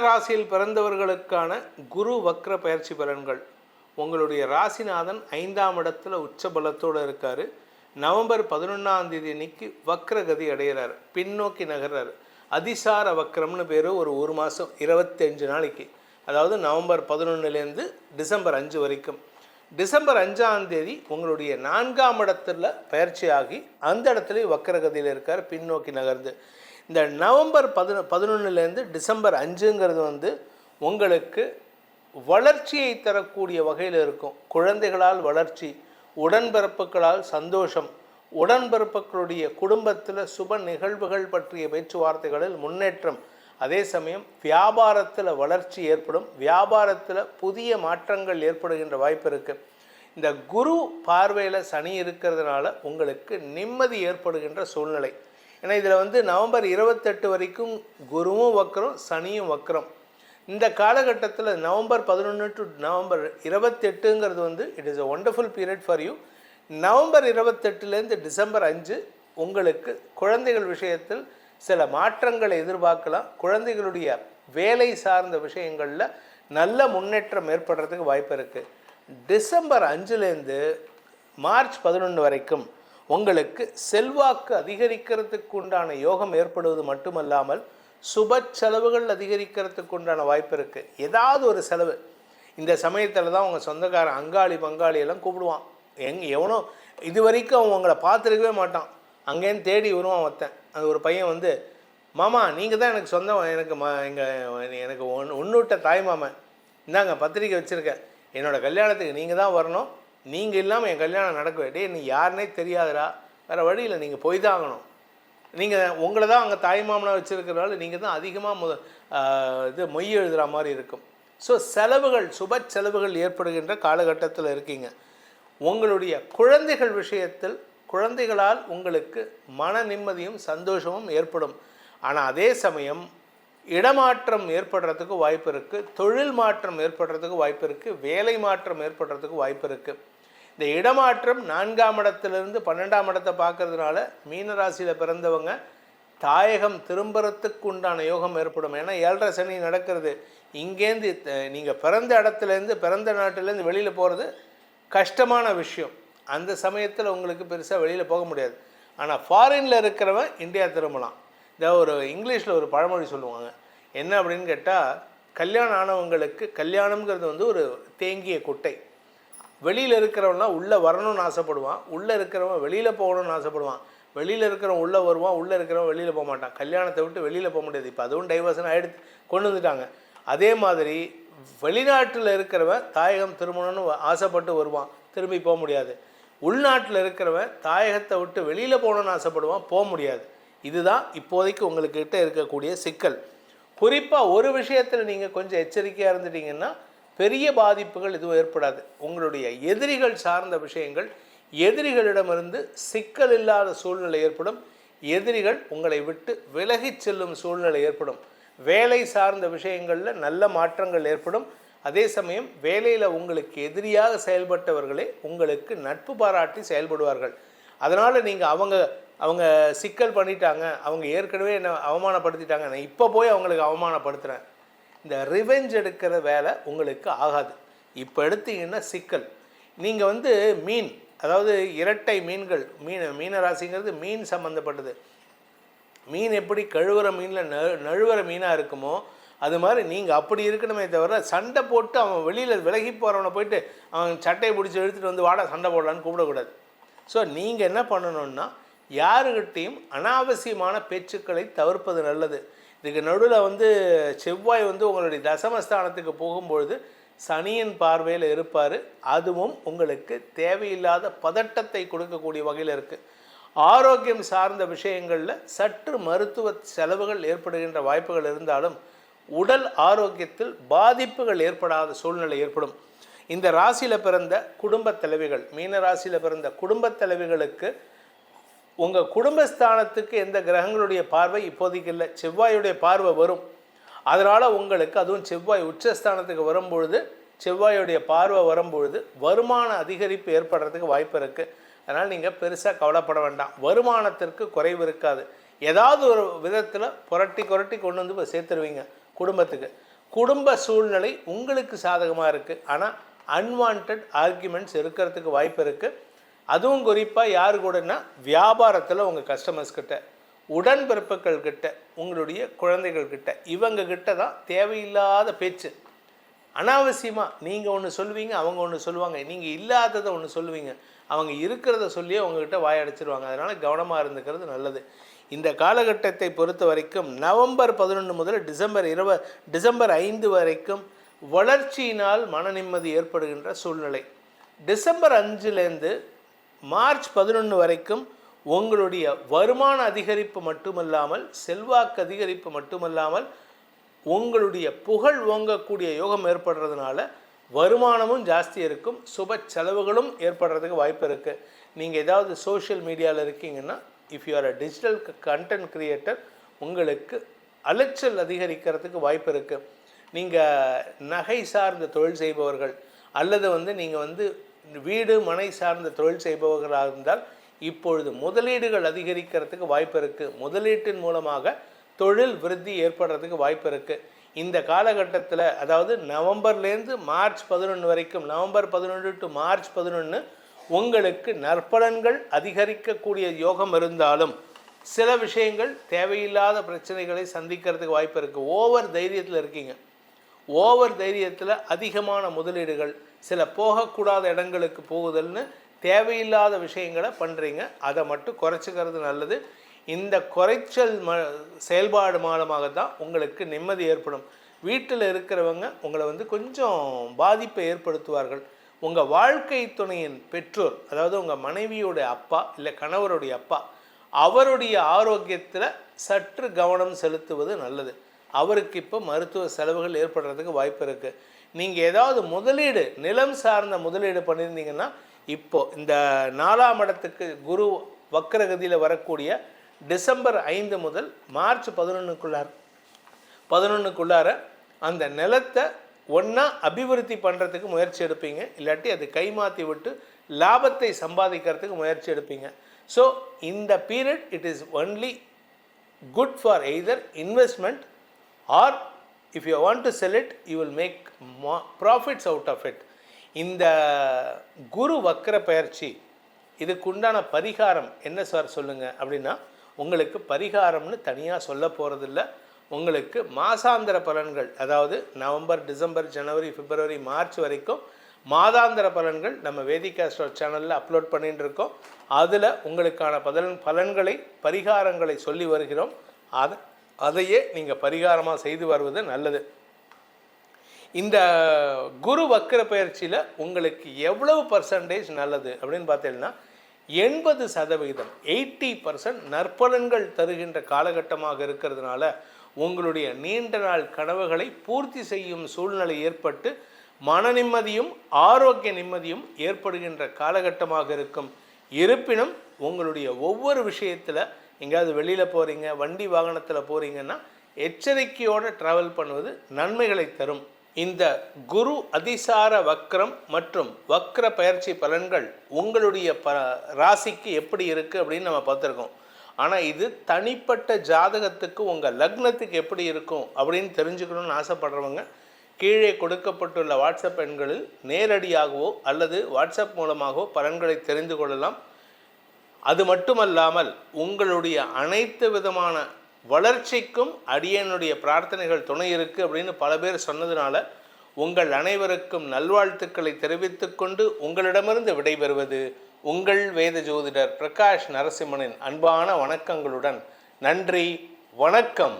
ராசியில் பிறந்தவர்களுக்கான குரு வக்ர பயிற்சி பலன்கள். உங்களுடைய ராசிநாதன் ஐந்தாம் இடத்துல உச்ச பலத்தோடு இருக்கார். நவம்பர் பதினொன்றாம் தேதி அன்னைக்கு வக்ரகதி அடைகிறார் பின்னோக்கி நகர்றார். அதிசார வக்ரம்னு பேர் ஒரு ஒரு மாதம் இருபத்தஞ்சு நாளைக்கு. அதாவது நவம்பர் பதினொன்றுலேருந்து டிசம்பர் அஞ்சு வரைக்கும். டிசம்பர் அஞ்சாம் தேதி உங்களுடைய நான்காம் இடத்துல பயிற்சியாகி அந்த இடத்துல வக்கரகதியில் இருக்கார் பின்னோக்கி நகர்ந்து. இந்த நவம்பர் பதினொ பதினொன்றுலேருந்து டிசம்பர் அஞ்சுங்கிறது வந்து உங்களுக்கு வளர்ச்சியை தரக்கூடிய வகையில் இருக்கும். குழந்தைகளால் வளர்ச்சி உடன்பிறப்புகளால் சந்தோஷம் உடன்பிறப்புகளுடைய குடும்பத்தில் சுப நிகழ்வுகள் பற்றிய பேச்சுவார்த்தைகளில் முன்னேற்றம் அதே சமயம் வியாபாரத்தில் வளர்ச்சி ஏற்படும் வியாபாரத்தில் புதிய மாற்றங்கள் ஏற்படுகின்ற வாய்ப்பு இருக்குது இந்த குரு பார்வையில் சனி இருக்கிறதுனால உங்களுக்கு நிம்மதி ஏற்படுகின்ற சூழ்நிலை. ஏன்னா இதில் வந்து நவம்பர் இருபத்தெட்டு வரைக்கும் குருவும் வக்கரம் சனியும் வக்கரம் இந்த காலகட்டத்தில் நவம்பர் பதினொன்று டு நவம்பர் இருபத்தெட்டுங்கிறது வந்து it is a wonderful period for you November இருபத்தெட்டுலேருந்து டிசம்பர் அஞ்சு உங்களுக்கு குழந்தைகள் விஷயத்தில் சில மாற்றங்களை எதிர்பார்க்கலாம். குழந்தைகளுடைய வேலை சார்ந்த விஷயங்களில் நல்ல முன்னேற்றம் ஏற்படுறதுக்கு வாய்ப்பு இருக்குது டிசம்பர் அஞ்சுலேருந்து மார்ச் பதினொன்று வரைக்கும் உங்களுக்கு செல்வாக்கு அதிகரிக்கிறதுக்கு உண்டான யோகம் ஏற்படுவது மட்டுமல்லாமல் சுப செலவுகள் அதிகரிக்கிறதுக்கு உண்டான வாய்ப்பு இருக்குது ஏதாவது ஒரு செலவு. இந்த சமயத்தில் தான் உங்கள் சொந்தக்காரன் அங்காளி பங்காளி எல்லாம் கூப்பிடுவான். எங் எவனோ இது வரைக்கும் அவன் உங்களை பார்த்துருக்கவே மாட்டான். அங்கேருந்து தேடி வருவான் ஒருத்தன். அது ஒரு பையன் வந்து மாமா நீங்கள் தான் எனக்கு சொந்தம் எனக்கு ம எங்கள் எனக்கு ஒன் ஒன்றுவிட்ட தாய் மாமன் இந்தாங்க பத்திரிக்கை வச்சுருக்கேன். என்னோடய கல்யாணத்துக்கு நீங்கள் தான் வரணும். நீங்கள் இல்லாமல் என் கல்யாணம் நடக்கவே டே நீ யாருனே தெரியாதுடா. வேறு வழியில் நீங்கள் போய் தான் ஆகணும். நீங்கள் உங்களை தான் அங்கே தாய் மாமனாக வச்சுருக்கிறனால நீங்கள் தான் அதிகமாக முத இது மொய் எழுதுகிற மாதிரி இருக்கும். ஸோ செலவுகள் சுப செலவுகள் ஏற்படுகின்ற காலகட்டத்தில் இருக்கீங்க. உங்களுடைய குழந்தைகள் விஷயத்தில் குழந்தைகளால் உங்களுக்கு மன நிம்மதியும் சந்தோஷமும் ஏற்படும். ஆனால் அதே சமயம் இடமாற்றம் ஏற்படுறதுக்கு வாய்ப்பு இருக்குது தொழில் மாற்றம் ஏற்படுறதுக்கு வாய்ப்பு இருக்குது வேலை மாற்றம் ஏற்படுறதுக்கு வாய்ப்பு இருக்குது இந்த இடமாற்றம் நான்காம் இடத்துலேருந்து பன்னெண்டாம் இடத்தை பார்க்கறதுனால மீனராசியில் பிறந்தவங்க தாயகம் திரும்புறதுக்கு உண்டான யோகம் ஏற்படும். ஏன்னா ஏழரை சனி நடக்கிறது. இங்கேருந்து நீங்கள் பிறந்த இடத்துலேருந்து பிறந்த நாட்டிலேருந்து வெளியில் போகிறது கஷ்டமான விஷயம். அந்த சமயத்தில் உங்களுக்கு பெருசாக வெளியில் போக முடியாது. ஆனால் ஃபாரினில் இருக்கிறவன் இந்தியா திரும்பலாம். இந்த ஒரு இங்கிலீஷில் ஒரு பழமொழி சொல்லுவாங்க. என்ன அப்படின்னு கேட்டால் கல்யாணம் ஆனவங்களுக்கு கல்யாணம்ங்கிறது வந்து ஒரு தேங்கிய குட்டை. வெளியில் இருக்கிறவன்லாம் உள்ளே வரணும்னு ஆசைப்படுவான். உள்ளே இருக்கிறவன் வெளியில் போகணும்னு ஆசைப்படுவான். வெளியில் இருக்கிறவன் உள்ளே வருவான் உள்ளே இருக்கிறவன் வெளியில் போக மாட்டான். கல்யாணத்தை விட்டு வெளியில் போக முடியாது. இப்போ அதுவும் டைவர்ஷன் ஆகிடுத்து கொண்டு வந்துட்டாங்க. அதே மாதிரி வெளிநாட்டில் இருக்கிறவன் தாயகம் திரும்பணும்னு ஆசைப்பட்டு வருவான். திரும்பி போக முடியாது. உள்நாட்டில் இருக்கிறவன் தாயகத்தை விட்டு வெளியில் போகணும்னு ஆசைப்படுவான் போக முடியாது. இதுதான் இப்போதைக்கு உங்களுக்கிட்ட இருக்கக்கூடிய சிக்கல். குறிப்பாக ஒரு விஷயத்தில் நீங்கள் கொஞ்சம் எச்சரிக்கையாக இருந்துட்டீங்கன்னா பெரிய பாதிப்புகள் எதுவும் ஏற்படாது. உங்களுடைய எதிரிகள் சார்ந்த விஷயங்கள் எதிரிகளிடமிருந்து சிக்கல் இல்லாத சூழ்நிலை ஏற்படும். எதிரிகள் உங்களை விட்டு விலகிச் செல்லும் சூழ்நிலை ஏற்படும். வேலை சார்ந்த விஷயங்களில் நல்ல மாற்றங்கள் ஏற்படும். அதே சமயம் வேலையில் உங்களுக்கு எதிரியாக செயல்பட்டவர்களே உங்களுக்கு நட்பு பாராட்டி செயல்படுவார்கள். அதனால் நீங்கள் அவங்க அவங்க சிக்கல் பண்ணிட்டாங்க அவங்க ஏற்கனவே என்னை அவமானப்படுத்திட்டாங்க நான் இப்போ போய் அவங்களுக்கு அவமானப்படுத்துகிறேன் இந்த ரிவெஞ்ச் எடுக்கிற வேலை உங்களுக்கு ஆகாது. இப்போ எடுத்தீங்கன்னா சிக்கல். நீங்கள் வந்து மீன் அதாவது இரட்டை மீன்கள் மீன் மீனராசிங்கிறது மீன் சம்மந்தப்பட்டது மீன் எப்படி கழுவுற மீனில் ந நழுவுற மீனாக இருக்குமோ அது மாதிரி நீங்கள் அப்படி இருக்கணுமே தவிர சண்டை போட்டு அவன் வெளியில் விலகி போகிறவனை போயிட்டு அவன் சட்டையை பிடிச்சி எடுத்துகிட்டு வந்து வாடா சண்டை போடலான்னு கூப்பிடக்கூடாது. ஸோ நீங்கள் என்ன பண்ணணும்னா யாருக்கிட்டேயும் அனாவசியமான பேச்சுக்களை தவிர்ப்பது நல்லது. இதுக்கு நடுவில் வந்து செவ்வாய் வந்து உங்களுடைய தசமஸ்தானத்துக்கு போகும்பொழுது சனியின் பார்வையில் இருப்பார். அதுவும் உங்களுக்கு தேவையில்லாத பதட்டத்தை கொடுக்கக்கூடிய வகையில் இருக்குது ஆரோக்கியம் சார்ந்த விஷயங்களில் சற்று மருத்துவ செலவுகள் ஏற்படுகின்ற வாய்ப்புகள் இருந்தாலும் உடல் ஆரோக்கியத்தில் பாதிப்புகள் ஏற்படாத சூழ்நிலை ஏற்படும். இந்த ராசியில் பிறந்த குடும்பத் தலைவிகள் மீன ராசியில் பிறந்த குடும்பத் தலைவிகளுக்கு உங்கள் குடும்பஸ்தானத்துக்கு எந்த கிரகங்களுடைய பார்வை இப்போதைக்கு இல்லை. செவ்வாயுடைய பார்வை வரும். அதனால் உங்களுக்கு அதுவும் செவ்வாய் உச்சஸ்தானத்துக்கு வரும்பொழுது செவ்வாயுடைய பார்வை வரும்பொழுது வருமான அதிகரிப்பு ஏற்படுறதுக்கு வாய்ப்பு இருக்குது அதனால் நீங்கள் பெருசாக கவலைப்பட வேண்டாம். வருமானத்திற்கு குறைவு இருக்காது. ஏதாவது ஒரு விதத்தில் புரட்டி புரட்டி கொண்டு வந்து இப்போ சேர்த்துருவீங்க. குடும்பத்துக்கு. குடும்ப சூழ்நிலை உங்களுக்கு சாதகமாக இருக்குது ஆனால் அன்வான்ட் ஆர்குமெண்ட்ஸ் இருக்கிறதுக்கு வாய்ப்பு இருக்குது அதுவும் குறிப்பாக யார் கூடன்னா வியாபாரத்தில் உங்கள் கஸ்டமர்ஸ் கிட்ட உடன்பிறப்புகள் கிட்ட உங்களுடைய குழந்தைகள் கிட்ட இவங்க கிட்ட தான் தேவையில்லாத பேச்சு. அனாவசியமாக நீங்கள் ஒன்று சொல்லுவீங்க அவங்க ஒன்று சொல்லுவாங்க. நீங்கள் இல்லாததை ஒன்று சொல்லுவீங்க. அவங்க இருக்கிறத சொல்லியே உங்ககிட்ட வாயடைச்சிருவாங்க. அதனால் கவனமாக இருந்துக்கிறது நல்லது. இந்த காலகட்டத்தை பொறுத்த வரைக்கும் நவம்பர் பதினொன்று முதல் டிசம்பர் இருப டிசம்பர் ஐந்து வரைக்கும் வளர்ச்சியினால் மன நிம்மதி ஏற்படுகின்ற சூழ்நிலை. டிசம்பர் அஞ்சுலேருந்து மார்ச் பதினொன்று வரைக்கும் உங்களுடைய வருமான அதிகரிப்பு மட்டுமல்லாமல் செல்வாக்கு அதிகரிப்பு மட்டுமல்லாமல் உங்களுடைய புகழ் ஓங்கக்கூடிய யோகம் ஏற்படுறதுனால வருமானமும் ஜாஸ்தி இருக்கும் சுப செலவுகளும் ஏற்படுறதுக்கு வாய்ப்பு இருக்குது நீங்கள் ஏதாவது சோஷியல் மீடியாவில் இருக்கீங்கன்னா if you are a digital content creator உங்களுக்கு அலைச்சல் அதிகரிக்கிறதுக்கு வாய்ப்பு இருக்குது நீங்கள் நகை சார்ந்த தொழில் செய்பவர்கள் அல்லது வந்து நீங்கள் வந்து வீடு மனை சார்ந்த தொழில் செய்பவர்களாக இருந்தால் இப்பொழுது முதலீடுகள் அதிகரிக்கிறதுக்கு வாய்ப்பு இருக்குது முதலீட்டின் மூலமாக தொழில் விருத்தி ஏற்படுறதுக்கு வாய்ப்பு இருக்குது இந்த காலகட்டத்தில் அதாவது நவம்பர்லேருந்து மார்ச் பதினொன்று வரைக்கும் நவம்பர் பதினொன்று டு மார்ச் பதினொன்று உங்களுக்கு நற்பலன்கள் அதிகரிக்கக்கூடிய யோகம் இருந்தாலும் சில விஷயங்கள் தேவையில்லாத பிரச்சனைகளை சந்திக்கிறதுக்கு வாய்ப்பு இருக்குது ஓவர் தைரியத்தில் இருக்கீங்க. ஓவர் தைரியத்தில் அதிகமான முதலீடுகள் சில போகக்கூடாத இடங்களுக்கு போகுதல்னு தேவையில்லாத விஷயங்களை பண்ணுறீங்க அதை மட்டும் குறைச்சிக்கிறது நல்லது. இந்த குறைச்சல் ம செயல்பாடு மூலமாக தான் உங்களுக்கு நிம்மதி ஏற்படும். வீட்டில் இருக்கிறவங்க உங்களை வந்து கொஞ்சம் பாதிப்பை ஏற்படுத்துவார்கள். உங்கள் வாழ்க்கை துணையின் பெற்றோர் அதாவது உங்கள் மனைவியோடைய அப்பா இல்லை கணவருடைய அப்பா அவருடைய ஆரோக்கியத்தில் சற்று கவனம் செலுத்துவது நல்லது. அவருக்கு இப்போ மருத்துவ செலவுகள் ஏற்படுறதுக்கு வாய்ப்பு இருக்குது நீங்கள் ஏதாவது முதலீடு நிலம் சார்ந்த முதலீடு பண்ணியிருந்தீங்கன்னா இப்போ இந்த நாலாம் இடத்துக்கு குரு வக்கரகதியில் வரக்கூடிய டிசம்பர் ஐந்து முதல் மார்ச் பதினொன்றுக்குள்ளார பதினொன்றுக்குள்ளார அந்த நிலத்தை ஒன்றா அபிவிருத்தி பண்ணுறதுக்கு முயற்சி எடுப்பீங்க. இல்லாட்டி அது கைமாற்றி விட்டு லாபத்தை சம்பாதிக்கிறதுக்கு முயற்சி எடுப்பீங்க. ஸோ இந்த period it is only good for either investment or if you want to sell it you will make profits out of it இந்த குரு வக்கர பயிற்சி இதுக்குண்டான பரிகாரம் என்ன சார் சொல்லுங்கள் அப்படின்னா உங்களுக்கு பரிகாரம்னு தனியாக சொல்ல போகிறதில்ல உங்களுக்கு மாசாந்திர பலன்கள் அதாவது நவம்பர் டிசம்பர் ஜனவரி பிப்ரவரி மார்ச் வரைக்கும் மாதாந்திர பலன்கள் நம்ம வேதிகா ஸ்டோர் சேனலில் அப்லோட் பண்ணிட்டு இருக்கோம். அதில் உங்களுக்கான பலன் பலன்களை பரிகாரங்களை சொல்லி வருகிறோம். அதை அதையே நீங்கள் பரிகாரமாக செய்து வருவது நல்லது. இந்த குரு வக்கர பயிற்சியில் உங்களுக்கு எவ்வளவு பர்சன்டேஜ் நல்லது அப்படின்னு பார்த்தீங்கன்னா எண்பது சதவிகிதம் எயிட்டி பர்சன்ட் நற்பலன்கள் தருகின்ற காலகட்டமாக இருக்கிறதுனால உங்களுடைய நீண்ட நாள் கனவுகளை பூர்த்தி செய்யும் சூழ்நிலை ஏற்பட்டு மன நிம்மதியும் ஆரோக்கிய நிம்மதியும் ஏற்படுகின்ற காலகட்டமாக இருக்கும். இருப்பினும் உங்களுடைய ஒவ்வொரு விஷயத்தில் எங்கேயாவது வெளியில் போகிறீங்க வண்டி வாகனத்தில் போகிறீங்கன்னா எச்சரிக்கையோடு ட்ராவல் பண்ணுவது நன்மைகளை தரும். இந்த குரு அதிசார வக்ரம் மற்றும் வக்ர பயிற்சி பலன்கள் உங்களுடைய ப ராசிக்கு எப்படி இருக்குது அப்படின்னு நம்ம பார்த்துருக்கோம். ஆனால் இது தனிப்பட்ட ஜாதகத்துக்கு உங்கள் லக்னத்துக்கு எப்படி இருக்கும் அப்படின்னு தெரிஞ்சுக்கணும்னு ஆசைப்படுறவங்க கீழே கொடுக்கப்பட்டுள்ள வாட்ஸ்அப் எண்களில் நேரடியாகவோ அல்லது வாட்ஸ்அப் மூலமாகவோ பலன்களை தெரிந்து கொள்ளலாம். அது மட்டுமல்லாமல் உங்களுடைய அனைத்து விதமான வளர்ச்சிக்கும் அடியனுடைய பிரார்த்தனைகள் துணை இருக்குது அப்படின்னு பல பேர் சொன்னதுனால உங்கள் அனைவருக்கும் நல்வாழ்த்துக்களை தெரிவித்துக்கொண்டு உங்களிடமிருந்து விடைபெறுவது உங்கள் வேத ஜோதிடர் பிரகாஷ் நரசிம்மனின் அன்பான வணக்கங்களுடன் நன்றி வணக்கம்.